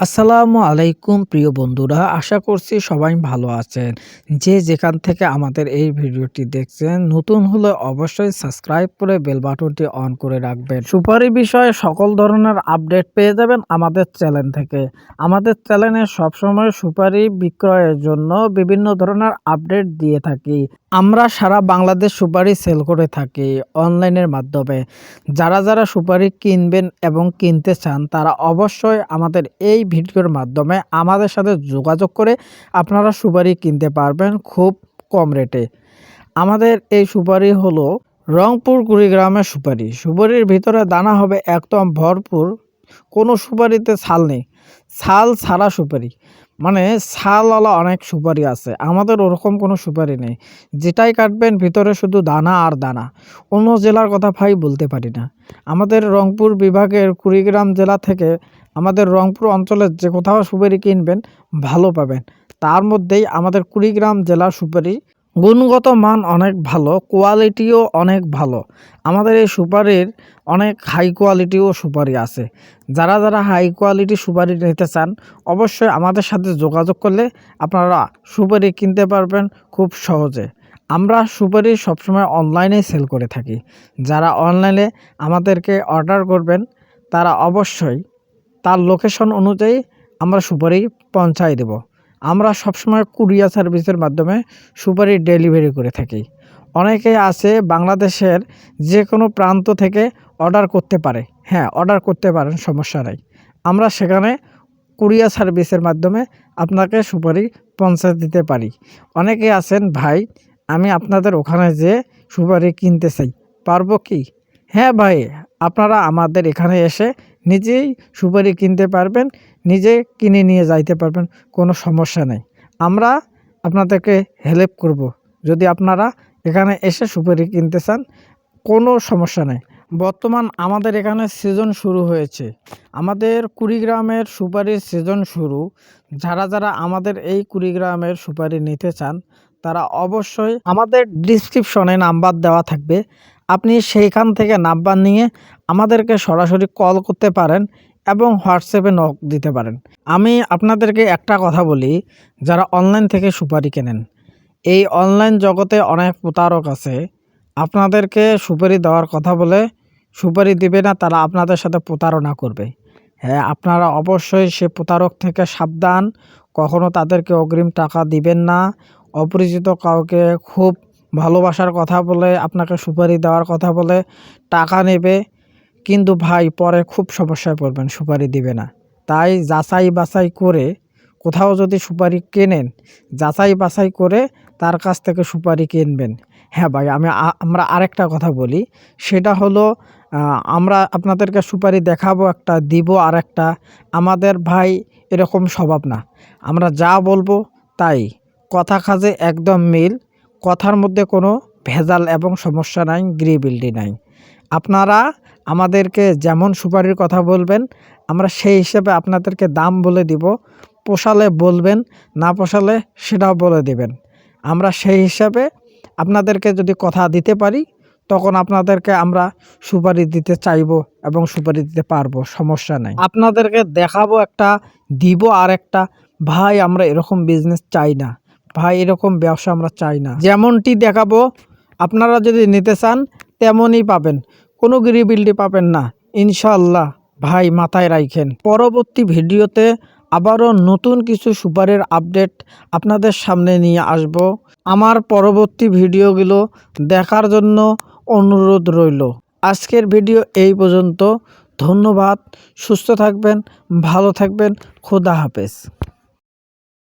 আসসালামু আলাইকুম, প্রিয় বন্ধুরা। আশা করছি সবাই ভালো আছেন। যে যেখান থেকে আমাদের এই ভিডিওটি দেখছেন, নতুন হলে অবশ্যই সাবস্ক্রাইব করে বেল বাটনটি অন করে রাখবেন। সুপারি বিষয়ে সকল ধরনের আপডেট পেয়ে যাবেন আমাদের চ্যানেল থেকে। আমাদের চ্যানেলে সবসময় সুপারি বিক্রয়ের জন্য বিভিন্ন ধরনের আপডেট দিয়ে থাকি। আমরা সারা বাংলাদেশ সুপারি সেল করে থাকি অনলাইনের মাধ্যমে। যারা যারা সুপারি কিনবেন এবং কিনতে চান, তারা অবশ্যই আমাদের এই ভিডিওর মাধ্যমে আমাদের সাথে যোগাযোগ করে আপনারা সুপারি কিনতে পারবেন খুব কম রেটে। আমাদের এই সুপারি হলো রংপুর কুড়িগ্রামের সুপারি। সুপারির ভিতরে দানা হবে একদম ভরপুর, কোনো সুপারিতে ছাল নেই। ছাল ছাড়া সুপারি। মানে ছালওয়ালা অনেক সুপারি আছে। আমাদের ওরকম কোনো সুপারি নেই। যেটাই কাটবেন, ভিতরে শুধু দানা আর দানা। অন্য জেলার কথা ভাই বলতে পারি না। আমাদের রংপুর বিভাগের কুড়িগ্রাম জেলা থেকে আমাদের রংপুর অঞ্চলের যে কোথাও সুপারি কিনবেন, ভালো পাবেন। তার মধ্যেই আমাদের কুড়িগ্রাম জেলার সুপারি গুণগত মান অনেক ভালো কোয়ালিটিও অনেক ভালো। আমাদের এই সুপারির অনেক হাই কোয়ালিটিও সুপারি আছে। যারা যারা হাই কোয়ালিটি সুপারি নিতে চান, অবশ্যই আমাদের সাথে যোগাযোগ করলে আপনারা সুপারি কিনতে পারবেন খুব সহজে। আমরা সুপারি সবসময় অনলাইনে সেল করে থাকি। যারা অনলাইনে আমাদেরকে অর্ডার করবেন, তারা অবশ্যই তার লোকেশন অনুযায়ী আমরা সুপারি পৌঁছাই দেব। আমরা সবসময় কুরিয়ার সার্ভিসের মাধ্যমে সুপারি ডেলিভারি করে থাকি। অনেকেই আছে বাংলাদেশের যে কোনো প্রান্ত থেকে অর্ডার করতে পারে। হ্যাঁ অর্ডার করতে পারেন, সমস্যা নাই। আমরা সেখানে কুরিয়ার সার্ভিসের মাধ্যমে আপনাকে সুপারি পৌঁছে দিতে পারি। অনেকে আছেন, ভাই, আমি আপনাদের ওখানে যে সুপারি কিনতে চাই, পারব কি? হ্যাঁ ভাই, আপনারা আমাদের এখানে এসে নিজেই সুপারি কিনতে পারবেন, নিজে কিনে নিয়ে যাইতে পারবেন, কোনো সমস্যা নেই। আমরা আপনাদেরকে হেল্প করব। যদি আপনারা এখানে এসে সুপারি কিনতে চান, কোনো সমস্যা নেই। বর্তমান আমাদের এখানে সিজন শুরু হয়েছে। আমাদের কুড়িগ্রামের সুপারির সিজন শুরু। যারা যারা আমাদের এই কুড়িগ্রামের সুপারি নিতে চান, তারা অবশ্যই আমাদের ডিসক্রিপশনে নাম্বার দেওয়া থাকবে। আপনি সেইখান থেকে নাম্বার নিয়ে আমাদেরকে সরাসরি কল করতে পারেন এবং হোয়াটসঅ্যাপে নক দিতে পারেন। আমি আপনাদেরকে একটা কথা বলি, যারা অনলাইন থেকে সুপারি কেনেন। এই অনলাইন জগতে অনেক প্রতারক আছে। আপনাদেরকে সুপারি দেওয়ার কথা বলে সুপারি দিবে না, তারা আপনাদের সাথে প্রতারণা করবে। হ্যাঁ আপনারা অবশ্যই সে প্রতারক থেকে সাবধান। কখনো তাদেরকে অগ্রিম টাকা দিবেন না। অপরিচিত কাউকে খুব ভালোবাসার কথা বলে, আপনাকে সুপারি দেওয়ার কথা বলে টাকা নেবে। কিন্তু ভাই, পরে খুব সমস্যায় পড়বেন, সুপারি দিবে না। তাই যাচাই বাছাই করে কোথাও যদি সুপারি কেনেন, যাচাই বাছাই করে তার কাছ থেকে সুপারি কিনবেন। হ্যাঁ ভাই, আমি আমরা আরেকটা কথা বলি। সেটা হলো আমরা আপনাদেরকে সুপারি দেখাবো একটা, দিব আর একটা আমাদের ভাই এরকম স্বভাব না। আমরা যা বলব তাই। কথা কাজে একদম মিল। কথার মধ্যে কোনো ভেজাল এবং সমস্যা নাই গ্রিবিলিটি নাই। আপনারা আমাদেরকে যেমন সুপারির কথা বলবেন, আমরা সেই হিসেবে আপনাদেরকে দাম বলে দিব, পোষালে বলবেন, না পোষালে সেটাও বলে দেবেন। আমরা সেই হিসাবে আপনাদেরকে যদি কথা দিতে পারি, তখন আপনাদেরকে আমরা সুপারি দিতে চাইব এবং সুপারি দিতে পারব, সমস্যা নাই। আপনাদেরকে দেখাবো একটা, দিব আর একটা ভাই, আমরা এরকম বিজনেস চাই না। ভাই, এরকম ব্যবসা আমরা চাই না। যেমনটি দেখাবো, আপনারা যদি নিতে চান, তেমনই পাবেন। কোনো গিরিবিলিটি পাবেন না। ইনশাল্লাহ ভাই, মাথায় রাখেন পরবর্তী ভিডিওতে আবারও নতুন কিছু সুপারের আপডেট আপনাদের সামনে নিয়ে আসব। আমার পরবর্তী ভিডিওগুলো দেখার জন্য অনুরোধ রইল। আজকের ভিডিও এই পর্যন্ত। ধন্যবাদ। সুস্থ থাকবেন, ভালো থাকবেন। খোদা হাফেজ।